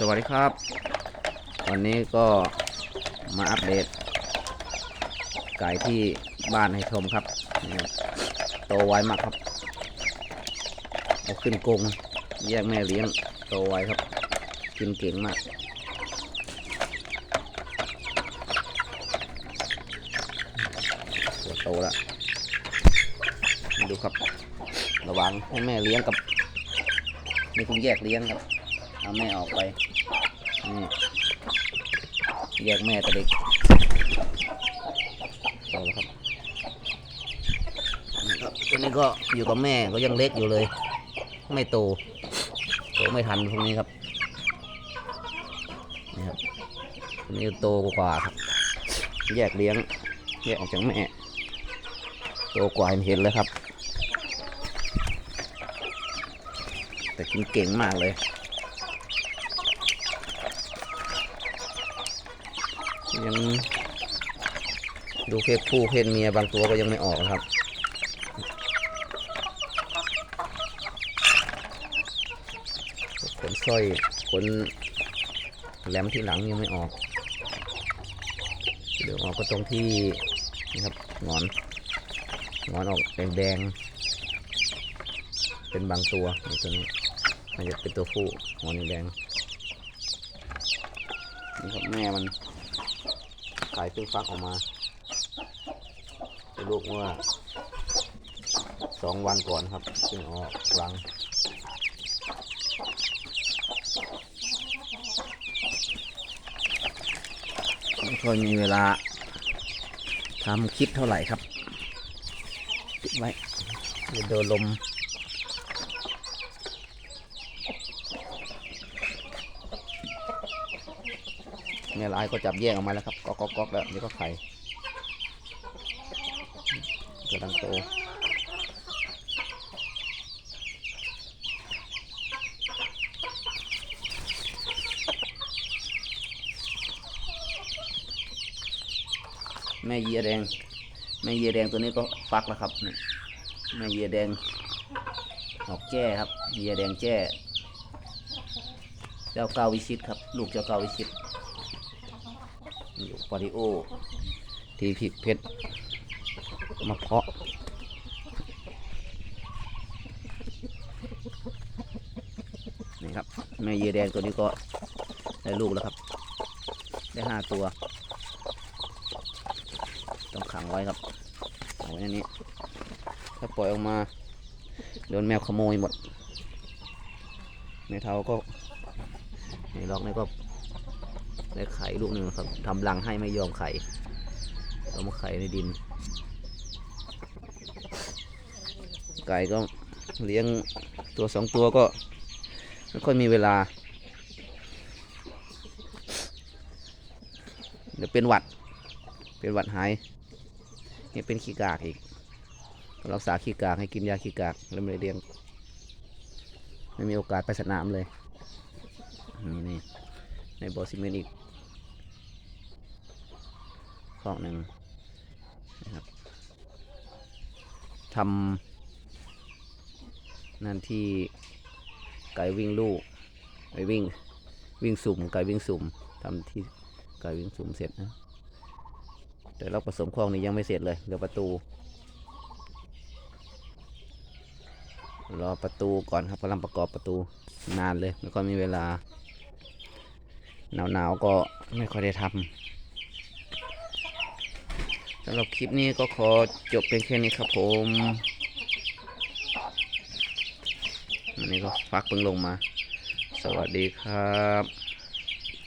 สวัสดีครับ วันนี้ก็มาอัปเดต ไก่ที่บ้านให้ชมครับโตไวมากครับเอาขึ้นกรงแยกแม่เลี้ยงโตไวครับ กินเก่งมากตัวโตแล้วดูครับ ระวังให้แม่เลี้ยงกับนี่คุณแยกเลี้ยงครับ เอาแม่ออกไป นี่แยกแม่กับเด็กโตแล้วครับนี่ครับตัวนี้ก็อยู่กับแม่ก็ยังเล็กอยู่เลย ไม่โตโตไม่ทันพวกนี้ครับนี่ครับตัวนี้โตกว่าครับ แยกเลี้ยง แยกออกจากแม่ โตกว่าเห็นเลยครับ แต่กินเก่งมากเลย ยังดูเพศผู้เพศเมียบางตัวก็ยังไม่ออกครับ ขนสร้อยขนแหลมที่หลังยังไม่ออก เดี๋ยวออกก็ตรงที่นี่ครับหงอนหงอนออกแดงๆ เป็นบางตัวในตัวนี้มันจะเป็นตัวผู้หงอนแดงนี่ครับแม่มัน ขายเพิ่งฟักออกมาลูกเมื่อสองวันก่อนครับเพิ่งออกรังไม่ค่อยมีเวลาทำคลิปเท่าไหร่ครับปิดไว้เดี๋ยวโดนลม เนี่ยลายก็จับแยกออกมาแล้วครับก๊อกก๊อกแล้วเดี๋ยวก็ไข่กำลังโตแม่เยียแดง แม่เยียแดงตัวนี้ก็ฟักแล้วครับ แม่เยียแดงออกแจ้ครับ เยียแดงแจ้ เจ้าเกาวิชิตครับ ลูกเจ้าเกาวิชิต อยู่ปาริโอ ที่ผิดเพชรมาเพาะนี่ครับแม่เยียแดงตัวนี้ก็ได้ลูกแล้วครับ ได้ห้าตัว ต้องขังไว้ครับเอาไว้ในนี้ ถ้าปล่อยออกมาโดนแมวขโมยหมดในเท้าก็ในล็อกนี่ก็ ได้ไข่ลูกหนึ่งครับทำรังให้ไม่ยอมไข่เอามาไข่ในดิน ไก่ก็เลี้ยงตัวสองตัวก็ไม่ค่อยมีเวลา เดี๋ยวเป็นหวัด เป็นหวัดหายนี่เป็นขี้กากอีกรักษาขี้กากให้กินยาขี้กากแล้วไม่ได้เลี้ยง ไม่มีโอกาสไปสนามเลย นี่นี่ในบอซิเมนอีก ข้อหนึ่งนะครับทำนั่นที่ไก่วิ่งลูกไก่วิ่งวิ่งสุ่มไก่วิ่งสุ่มทำที่ไก่วิ่งสุ่มเสร็จนะแต่เราผสมคลองนี้ยังไม่เสร็จเลยเหลือประตู รอประตูก่อนครับกำลังประกอบประตูนานเลยไม่ค่อยมีเวลาหนาวๆก็ไม่ค่อยได้ทำ สำหรับคลิปนี้ก็ขอจบเพียงแค่นี้ครับผมอันนี้ก็ฟักเพิ่งลงมา สวัสดีครับ